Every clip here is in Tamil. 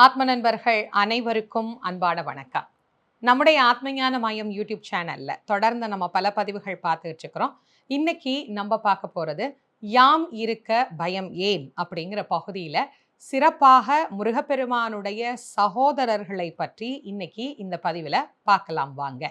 ஆத்ம நண்பர்கள் அனைவருக்கும் அன்பான வணக்கம். நம்முடைய ஆத்மஞான மையம் யூடியூப் சேனல்ல தொடர்ந்து நம்ம பல பதிவுகள் பார்த்துட்டு இருக்கிறோம். இன்னைக்கு நம்ம பார்க்க போறது யாம் இருக்க பயம் ஏன் அப்படிங்கிற பகுதியில சிறப்பாக முருகப்பெருமானுடைய சகோதரர்களை பற்றி இன்னைக்கு இந்த பதிவில் பார்க்கலாம் வாங்க.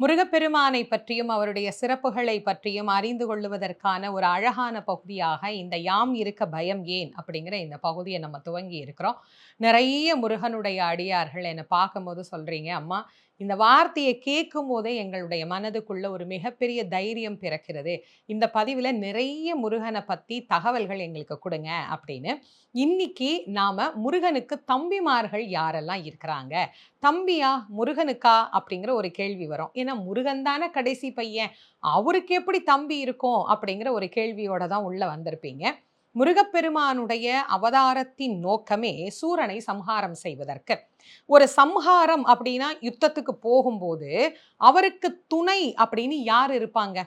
முருகப்பெருமானை பற்றியும் அவருடைய சிறப்புகளை பற்றியும் அறிந்து கொள்ளுவதற்கான ஒரு அழகான பகுதியாக இந்த யாம் இருக்க பயம் ஏன் அப்படிங்கிற இந்த பகுதியை நம்ம துவங்கி இருக்கிறோம். நிறைய முருகனுடைய அடியார்கள் என்னை பார்க்கும்போது சொல்றீங்க அம்மா இந்த வார்த்தையை கேட்கும் போதே எங்களுடைய மனதுக்குள்ள ஒரு மிகப்பெரிய தைரியம் பிறக்கிறது. இந்த பதிவில் நிறைய முருகனை பற்றி தகவல்கள் எங்களுக்கு கொடுங்க அப்படின்னு. இன்னைக்கு நாம் முருகனுக்கு தம்பிமார்கள் யாரெல்லாம் இருக்கிறாங்க? தம்பியா முருகனுக்கா அப்படிங்கிற ஒரு கேள்வி வரும். ஏன்னா முருகன் தானே கடைசி பையன். அவருக்கு எப்படி தம்பி இருக்கும் அப்படிங்கிற ஒரு கேள்வியோட தான் உள்ளே வந்திருப்பீங்க. முருகப்பெருமானுடைய அவதாரத்தின் நோக்கமே சூரனை சம்ஹாரம் செய்வதற்கு. ஒரு சம்ஹாரம் அப்படின்னா யுத்தத்துக்கு போகும்போது அவருக்கு துணை அப்படின்னு யார் இருப்பாங்க?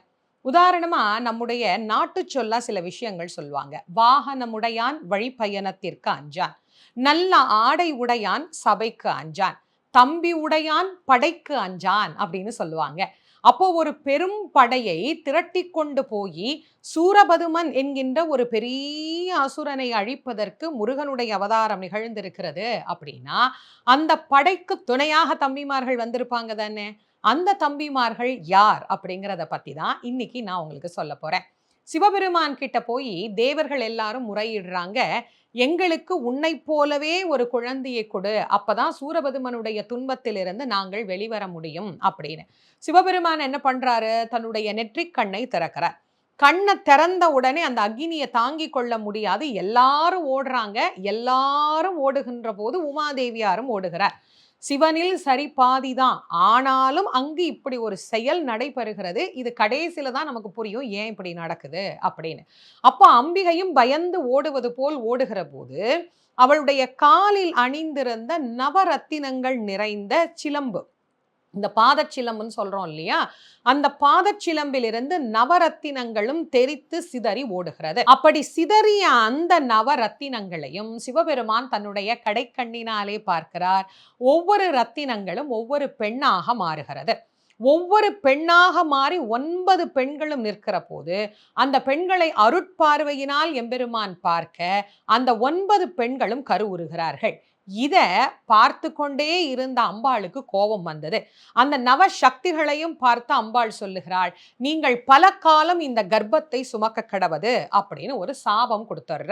உதாரணமா நம்முடைய நாட்டு சொல்ல சில விஷயங்கள் சொல்லுவாங்க வாகனமுடையான் வழிப்பயணத்திற்கு அஞ்சான். நல்ல ஆடை உடையான் சபைக்கு அஞ்சான். தம்பி உடையான் படைக்கு அஞ்சான் அப்படின்னு சொல்லுவாங்க. அப்போ ஒரு பெரும் படையை திரட்டி கொண்டு போய் சூரபதுமன் என்கின்ற ஒரு பெரிய அசுரனை அழிப்பதற்கு முருகனுடைய அவதாரம் நிகழ்ந்திருக்கிறது அப்படின்னா அந்த படைக்கு துணையாக தம்பிமார்கள் வந்திருப்பாங்க தானே? அந்த தம்பிமார்கள் யார் அப்படிங்கிறத பற்றி தான் இன்னைக்கு நான் உங்களுக்கு சொல்ல போகிறேன் சிவபெருமான் கிட்ட போய் தேவர்கள் எல்லாரும் முறையிடுறாங்க. எங்களுக்கு உன்னை போலவே ஒரு குழந்தையை கொடு. அப்பதான் சூரபதுமனுடைய துன்பத்திலிருந்து நாங்கள் வெளிவர முடியும் அப்படின்னு. சிவபெருமான் என்ன பண்றாரு? தன்னுடைய நெற்றிக் கண்ணை திறக்கிறார். கண்ணை திறந்த உடனே அந்த அக்னியை தாங்கி கொள்ள முடியாது. எல்லாரும் ஓடுறாங்க. எல்லாரும் ஓடுகின்ற போது உமாதேவியாரும் ஓடுகிறார். சிவனில் சரி பாதிதான். ஆனாலும் அங்கு இப்படி ஒரு செயல் நடைபெறுகிறது. இது கடைசியில தான் நமக்கு புரியும் ஏன் இப்படி நடக்குது அப்படின்னு. அப்போ அம்பிகையும் பயந்து ஓடுவது போல் ஓடுகிற போது அவளுடைய காலில் அணிந்திருந்த நவரத்தினங்கள் நிறைந்த சிலம்பு. இந்த பாதச்சிலம்புன்னு சொல்கிறோம் இல்லையா? அந்த பாதச்சிலம்பிலிருந்து நவரத்தினங்களும் தெரித்து சிதறி ஓடுகிறது. அப்படி சிதறிய அந்த நவரத்தினங்களையும் சிவபெருமான் தன்னுடைய கடைக்கண்ணினாலே பார்க்கிறார். ஒவ்வொரு ரத்தினங்களும் ஒவ்வொரு பெண்ணாக மாறுகிறது. ஒவ்வொரு பெண்ணாக மாறி ஒன்பது பெண்களும் நிற்கிற போது அந்த பெண்களை அருட்பார்வையினால் எம்பெருமான் பார்க்க அந்த ஒன்பது பெண்களும் கருவுறுகிறார்கள். இதை பார்த்து கொண்டே இருந்த அம்பாளுக்கு கோபம் வந்தது. அந்த நவ சக்திகளையும் பார்த்து அம்பாள் சொல்லுகிறாள் நீங்கள் பல காலம் இந்த கர்ப்பத்தை சுமக்க கடவது அப்படின்னு ஒரு சாபம் கொடுத்துடுற.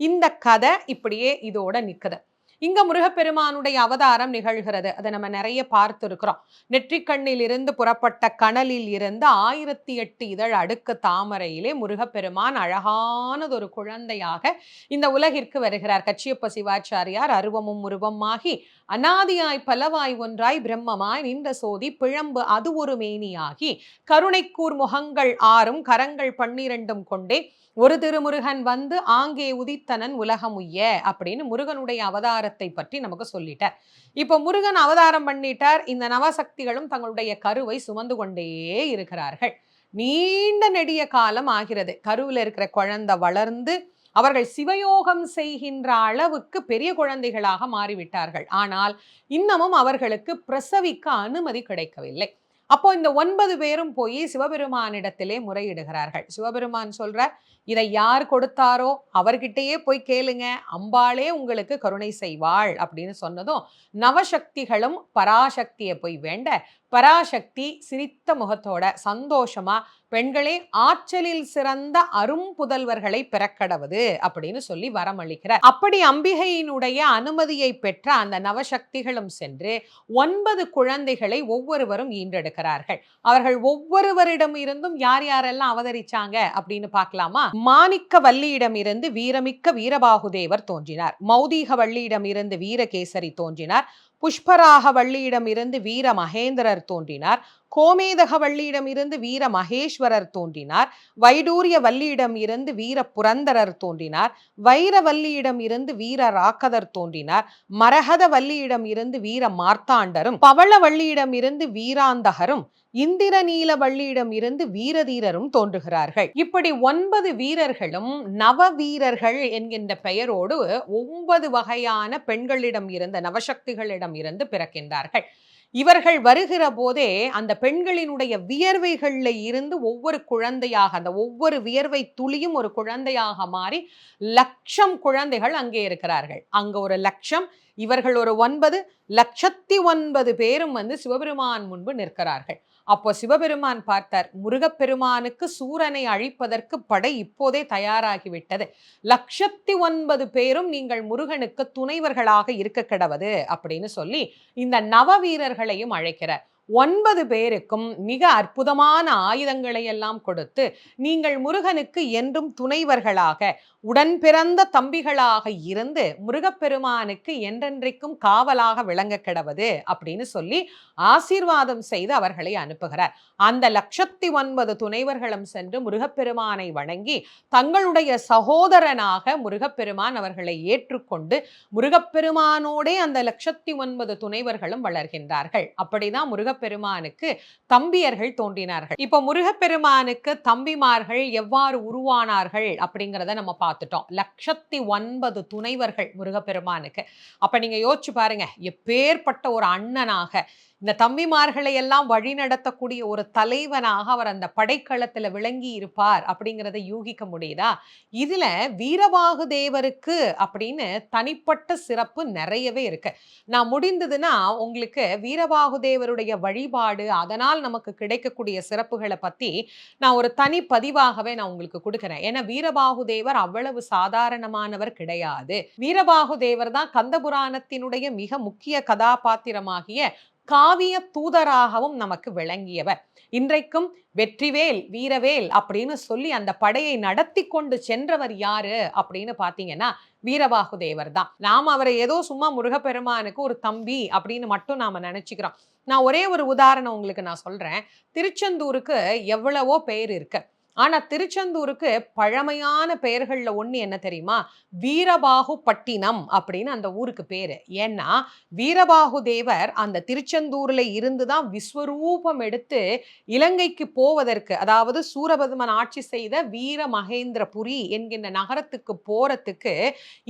இந்த கதை இப்படியே இதோட நிற்குது இங்க முருகப்பெருமானுடைய அவதாரம் நிகழ்கிறது. அதை நம்ம நிறைய பார்த்துருக்கிறோம். நெற்றிக்கண்ணில் இருந்து புறப்பட்ட கணலில் இருந்து ஆயிரத்தி எட்டு இதழ் அடுக்கு தாமரையிலே முருகப்பெருமான் அழகானதொரு குழந்தையாக இந்த உலகிற்கு வருகிறார். கச்சியப்ப சிவாச்சாரியார் அருவமும் உருவமாகி அனாதியாய் பலவாய் ஒன்றாய் பிரம்மமாய் நின்ற சோதி பிழம்பு அது ஒரு மேனியாகி கருணைக்கூர் முகங்கள் ஆறும் கரங்கள் பன்னிரண்டும் கொண்டே ஒரு திருமுருகன் வந்து ஆங்கே உதித்தனன் உலகம் உய்ய அப்படின்னு முருகனுடைய அவதாரத்தை பற்றி நமக்கு சொல்லிட்டார். இப்போ முருகன் அவதாரம் பண்ணிட்டார் இந்த நவசக்திகளும் தங்களுடைய கருவை சுமந்து கொண்டே இருக்கிறார்கள். நீண்ட நெடிய காலம் ஆகிறது. கருவில் இருக்கிற குழந்தை வளர்ந்து அவர்கள் சிவயோகம் செய்கின்ற அளவுக்கு பெரிய குழந்தைகளாக மாறிவிட்டார்கள். ஆனால் இன்னமும் அவர்களுக்கு பிரசவிக்க அனுமதி கிடைக்கவில்லை. அப்போ இந்த ஒன்பது பேரும் போய் சிவபெருமானிடத்திலே முறையிடுகிறார்கள். சிவபெருமான் சொல்ற இதை யார் கொடுத்தாரோ அவர்கிட்டயே போய் கேளுங்க. அம்பாளே உங்களுக்கு கருணை செய்வாள் அப்படின்னு சொன்னதும் நவசக்திகளும் பராசக்தியை போய் வேண்ட பராசக்தி சிரித்த முகத்தோட சந்தோஷமா பெண்களே ஆற்றலில் சிறந்த அரும் புதல்வர்களை பிறக்கடவது அப்படின்னு சொல்லி வரமளிக்கிறார். அப்படி அம்பிகையினுடைய அனுமதியை பெற்ற அந்த நவசக்திகளும் சென்று ஒன்பது குழந்தைகளை ஒவ்வொருவரும் ஈன்றெடுக்கிறார்கள். அவர்கள் ஒவ்வொருவரிடம் இருந்தும் யார் யாரெல்லாம் அவதரிச்சாங்க அப்படின்னு பார்க்கலாமா? மாணிக்க வள்ளியிடம் இருந்து வீரமிக்க வீரபாகுதேவர் தோன்றினார். மௌதீக வள்ளியிடம் இருந்து வீரகேசரி தோன்றினார். புஷ்பராக வள்ளியிடம் இருந்து வீர மகேந்திரர் தோன்றினார். கோமேதகவள்ளியிடம் இருந்து வீர மகேஸ்வரர் தோன்றினார். வைடூரிய வள்ளியிடம் இருந்து வீர புரந்தரர் தோன்றினார். வைர வள்ளியிடம் இருந்து வீர ராக்கதர் தோன்றினார். மரகத வள்ளியிடம் இருந்து வீர மார்த்தாண்டரும் பவள வள்ளியிடம் இருந்து வீராந்தகரும் இந்திரநீலவள்ளியிடம் இருந்து வீரதீரரும் தோன்றுகிறார்கள். இப்படி ஒன்பது வீரர்களும் நவ வீரர்கள் என்கின்ற பெயரோடு ஒன்பது வகையான பெண்களிடம் இருந்த நவசக்திகளிடம் இருந்து பிறக்கின்றார்கள். இவர்கள் வருகிற போதே அந்த பெண்களினுடைய வியர்வைகளில் இருந்து ஒவ்வொரு குழந்தையாக அந்த ஒவ்வொரு வியர்வை துளியும் ஒரு குழந்தையாக மாறி லட்சம் குழந்தைகள் அங்கே இருக்கிறார்கள். அங்கே ஒரு லட்சம் இவர்கள் ஒரு ஒன்பது லட்சத்தி ஒன்பது பேரும் வந்து சிவபெருமான் முன்பு நிற்கிறார்கள். அப்போ சிவபெருமான் பார்த்தார் முருகப்பெருமானுக்கு சூரனை அழிப்பதற்கு படை இப்போதே தயாராகிவிட்டது. லட்சத்தி ஒன்பது பேரும் நீங்கள் முருகனுக்கு துணைவர்களாக இருக்க கிடவது அப்படின்னு சொல்லி இந்த நவ வீரர்களையும் அழைக்கிறார். ஒன்பது பேருக்கும் மிக அற்புதமான ஆயுதங்களை எல்லாம் கொடுத்து நீங்கள் முருகனுக்கு என்றும் துணைவர்களாக உடன் பிறந்த தம்பிகளாக இருந்து முருகப்பெருமானுக்கு என்றென்றைக்கும் காவலாக விளங்க கிடவது அப்படின்னு சொல்லி ஆசீர்வாதம் செய்து அவர்களை அனுப்புகிறார். அந்த லட்சத்தி ஒன்பது துணைவர்களும் சென்று முருகப்பெருமானை வணங்கி தங்களுடைய சகோதரனாக முருகப்பெருமான் அவர்களை ஏற்றுக்கொண்டு முருகப்பெருமானோடே அந்த லட்சத்தி ஒன்பது துணைவர்களும் வளர்கின்றார்கள். அப்படிதான் முருகப்பெருமானுக்கு தம்பியர்கள் தோன்றினார்கள். இப்போ முருகப்பெருமானுக்கு தம்பிமார்கள் எவ்வாறு உருவானார்கள் அப்படிங்கிறத நம்ம பார்த்துட்டோம். லட்சத்தி ஒன்பது துணைவர்கள் முருகப்பெருமானுக்கு. அப்ப நீங்க யோசிச்சு பாருங்க எப்பேற்பட்ட ஒரு அண்ணனாக இந்த தம்பிமார்களை எல்லாம் வழி நடத்தக்கூடிய ஒரு தலைவனாக அவர் அந்த படைக்களத்தில் விளங்கி இருப்பார் அப்படிங்கிறத யூகிக்க முடியுதா? இதுல வீரபாகு தேவருக்கு அப்படின்னு தனிப்பட்ட சிறப்பு நிறையவே இருக்கு. நான் முடிந்ததுன்னா உங்களுக்கு வீரபாகு தேவருடைய வழிபாடு அதனால் நமக்கு கிடைக்கக்கூடிய சிறப்புகளை பத்தி நான் ஒரு தனி பதிவாகவே நான் உங்களுக்கு கொடுக்குறேன். ஏன்னா வீரபாகு தேவர் அவ்வளவு சாதாரணமானவர் கிடையாது. வீரபாகு தேவர் தான் கந்தபுராணத்தினுடைய மிக முக்கிய கதாபாத்திரமாகிய காவிய தூதராகவும் நமக்கு விளங்கியவர். இன்றைக்கும் வெற்றிவேல் வீரவேல் அப்படின்னு சொல்லி அந்த படையை நடத்தி கொண்டு சென்றவர் யாரு அப்படின்னு பாத்தீங்கன்னா வீரபாகுதேவர் தான். நாம் அவரை ஏதோ சும்மா முருகப்பெருமானுக்கு ஒரு தம்பி அப்படின்னு மட்டும் நாம நினைச்சுக்கிறோம். நான் ஒரே ஒரு உதாரணம் உங்களுக்கு நான் சொல்றேன். திருச்செந்தூருக்கு எவ்வளவோ பேர் இருக்கு. ஆனா திருச்செந்தூருக்கு பழமையான பெயர்கள்ல ஒண்ணு என்ன தெரியுமா? வீரபாகு பட்டினம் அப்படின்னு அந்த ஊருக்கு பேரு. ஏன்னா வீரபாகு தேவர் அந்த திருச்செந்தூர்ல இருந்துதான் விஸ்வரூபம் எடுத்து இலங்கைக்கு போவதற்கு அதாவது சூரபதுமன் ஆட்சி செய்த வீர மகேந்திரபுரி என்கின்ற நகரத்துக்கு போறதுக்கு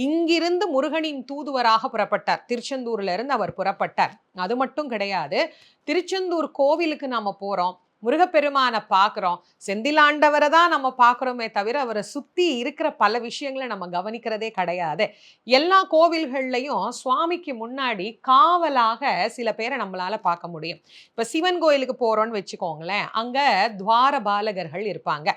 இங்கிருந்து முருகனின் தூதுவராக புறப்பட்டார். திருச்செந்தூர்ல இருந்து அவர் புறப்பட்டார். அது மட்டும் கிடையாது திருச்செந்தூர் கோவிலுக்கு நாம போறோம். முருகப்பெருமானை பார்க்குறோம். செந்திலாண்டவரை தான் நம்ம பார்க்குறோமே தவிர அவரை சுற்றி இருக்கிற பல விஷயங்களை நம்ம கவனிக்கிறதே கிடையாது. எல்லா கோவில்கள்லையும் சுவாமிக்கு முன்னாடி காவலாக சில பேரை நம்மளால பார்க்க முடியும். இப்போ சிவன் கோயிலுக்கு போகிறோன்னு வச்சுக்கோங்களேன் அங்கே துவார பாலகர்கள் இருப்பாங்க.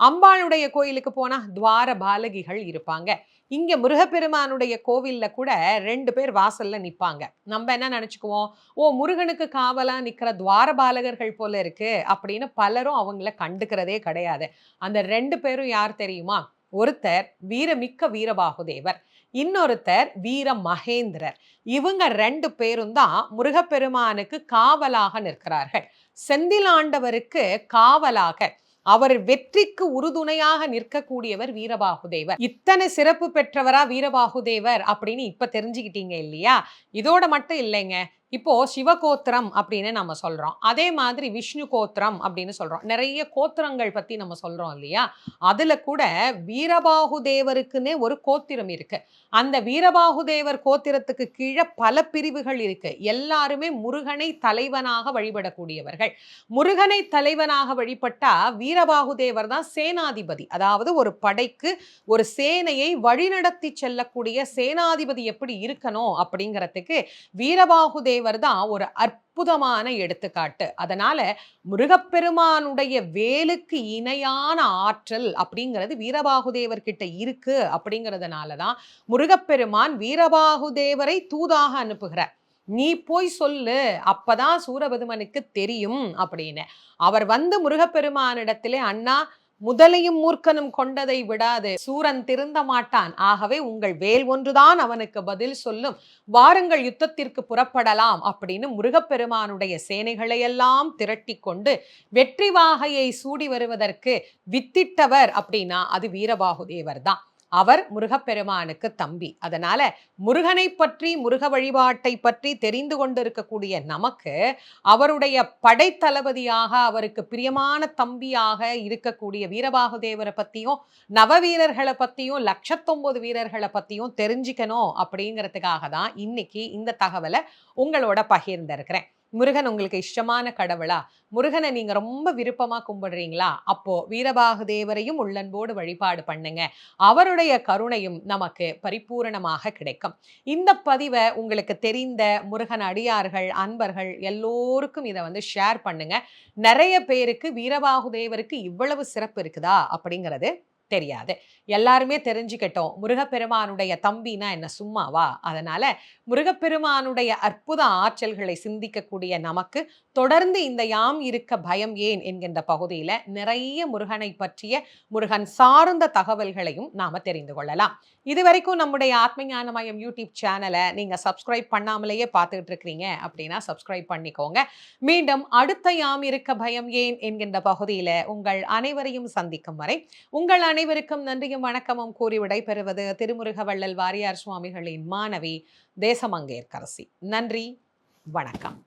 அம்பாளுடைய கோயிலுக்கு போனால் துவார பாலகிகள் இருப்பாங்க. இங்க முருகப்பெருமானுடைய கோவில்ல கூட ரெண்டு பேர் வாசல்ல நிப்பாங்க. நம்ம என்ன நினைச்சுக்குவோம்? ஓ முருகனுக்கு காவலா நிக்கிற துவாரபாலகர்கள் போல இருக்கு அப்படின்னு பலரும் அவங்கள கண்டுக்கிறதே கிடையாது. அந்த ரெண்டு பேரும் யார் தெரியுமா? ஒருத்தர் வீரமிக்க வீரபாகுதேவர் இன்னொருத்தர் வீர மகேந்திரர் இவங்க ரெண்டு பேரும் தான் முருகப்பெருமானுக்கு காவலாக நிற்கிறார்கள். செந்திலாண்டவருக்கு காவலாக அவர் வெற்றிக்கு உறுதுணையாக நிற்கக்கூடியவர் வீரபாகுதேவர். இத்தனை சிறப்பு பெற்றவரா வீரபாகுதேவர் அப்படின்னு இப்ப தெரிஞ்சுக்கிட்டீங்க இல்லையா? இதோட மட்டும் இல்லைங்க. இப்போ சிவகோத்திரம் அப்படின்னு நம்ம சொல்றோம். அதே மாதிரி விஷ்ணு கோத்திரம் அப்படின்னு சொல்றோம். நிறைய கோத்திரங்கள் பத்தி நம்ம சொல்றோம் இல்லையா? அதுல கூட வீரபாகு தேவருக்குன்னே ஒரு கோத்திரம் இருக்கு. அந்த வீரபாகு தேவர் கோத்திரத்துக்கு கீழே பல பிரிவுகள் இருக்கு. எல்லாருமே முருகனை தலைவனாக வழிபடக்கூடியவர்கள். முருகனை தலைவனாக வழிபட்டா வீரபாகு தேவர் தான் சேனாதிபதி. அதாவது ஒரு படைக்கு ஒரு சேனையை வழிநடத்தி செல்லக்கூடிய சேனாதிபதி எப்படி இருக்கணும் அப்படிங்கிறதுக்கு வீரபாகு தேவர் தான் ஒரு அற்புதமான எடுத்துக்காட்டு. அதனால முருகப்பெருமானுடைய வேலுக்கு இணையான ஆற்றல் அப்படிங்கிறது வீரபாகுதேவர் கிட்ட இருக்கு அப்படிங்கிறதுனால தான் முருகப்பெருமான் வீரபாகுதேவரை தூதாக அனுப்புகிறார். நீ போய் சொல்லு அப்பதான் சூரபதுமனுக்கு தெரியும் அப்படின்னு. அவர் வந்து முருகப்பெருமானிடத்திலே அண்ணா முதலையும் மூர்க்கனும் கொண்டதை விடாது. சூரன் திருந்த மாட்டான். ஆகவே உங்கள் வேல் ஒன்றுதான் அவனுக்கு பதில் சொல்லும். வாருங்கள் யுத்தத்திற்கு புறப்படலாம் அப்படின்னு முருகப்பெருமானுடைய சேனைகளை எல்லாம் திரட்டி கொண்டு வெற்றி வாகையை சூடி வருவதற்கு வித்திட்டவர் அப்படின்னா அது வீரபாகுதேவர் தான். அவர் முருகப்பெருமானுக்கு தம்பி. அதனால முருகனை பற்றி முருக வழிபாட்டை பற்றி தெரிந்து கொண்டிருக்கக்கூடிய நமக்கு அவருடைய படைத்தளபதியாக அவருக்கு பிரியமான தம்பியாக இருக்கக்கூடிய வீரபாகுதேவரை பற்றியும் நவ வீரர்களை பற்றியும் லட்சத்தொம்பது வீரர்களை பற்றியும் தெரிஞ்சுக்கணும் அப்படிங்கிறதுக்காக தான் இன்னைக்கு இந்த தகவலை உங்களோட பகிர்ந்திருக்கிறேன். முருகன் உங்களுக்கு இஷ்டமான கடவுளா? முருகனை நீங்க ரொம்ப விருப்பமா கும்பிடுறீங்களா? அப்போ வீரபாகு தேவரையும் உள்ளன்போடு வழிபாடு பண்ணுங்க. அவருடைய கருணையும் நமக்கு பரிபூரணமாக கிடைக்கும். இந்த பதிவை உங்களுக்கு தெரிந்த முருகன் அடியார்கள் அன்பர்கள் எல்லோருக்கும் இதை வந்து ஷேர் பண்ணுங்க. நிறைய பேருக்கு வீரபாகு தேவருக்கு இவ்வளவு சிறப்பு இருக்குதா? அப்படிங்கிறது தெரியாது. எல்லாருமே தெரிஞ்சுக்கிட்டோம். முருகப்பெருமானுடைய தம்பினா என்ன? சும்மாவா? அதனால முருகப்பெருமானுடைய அற்புத ஆற்றல்களை சிந்திக்கக்கூடிய நமக்கு தொடர்ந்து இந்த யாம் இருக்க பயம் ஏன்? என்கின்ற பகுதியில நிறைய முருகனை பற்றிய முருகன் சார்ந்த தகவல்களையும் நாம தெரிந்து கொள்ளலாம். இதுவரைக்கும் நம்முடைய ஆத்மஞான மயம் யூடியூப் சேனலை நீங்க சப்ஸ்கிரைப் பண்ணாமலேயே பார்த்துக்கிட்டு இருக்கிறீங்க அப்படின்னா சப்ஸ்கிரைப் பண்ணிக்கோங்க. மீண்டும் அடுத்த யாம் இருக்க பயம் ஏன்? என்கின்ற பகுதியில உங்கள் அனைவரையும் சந்திக்கும் வரை உங்கள் அனைவருக்கும் நன்றியும் வணக்கமும் கூறி விடைபெறுவது திருமுருக வள்ளல் வாரியார் சுவாமிகளின் மாணவி தேசமங்கேற்கரசி. நன்றி வணக்கம்.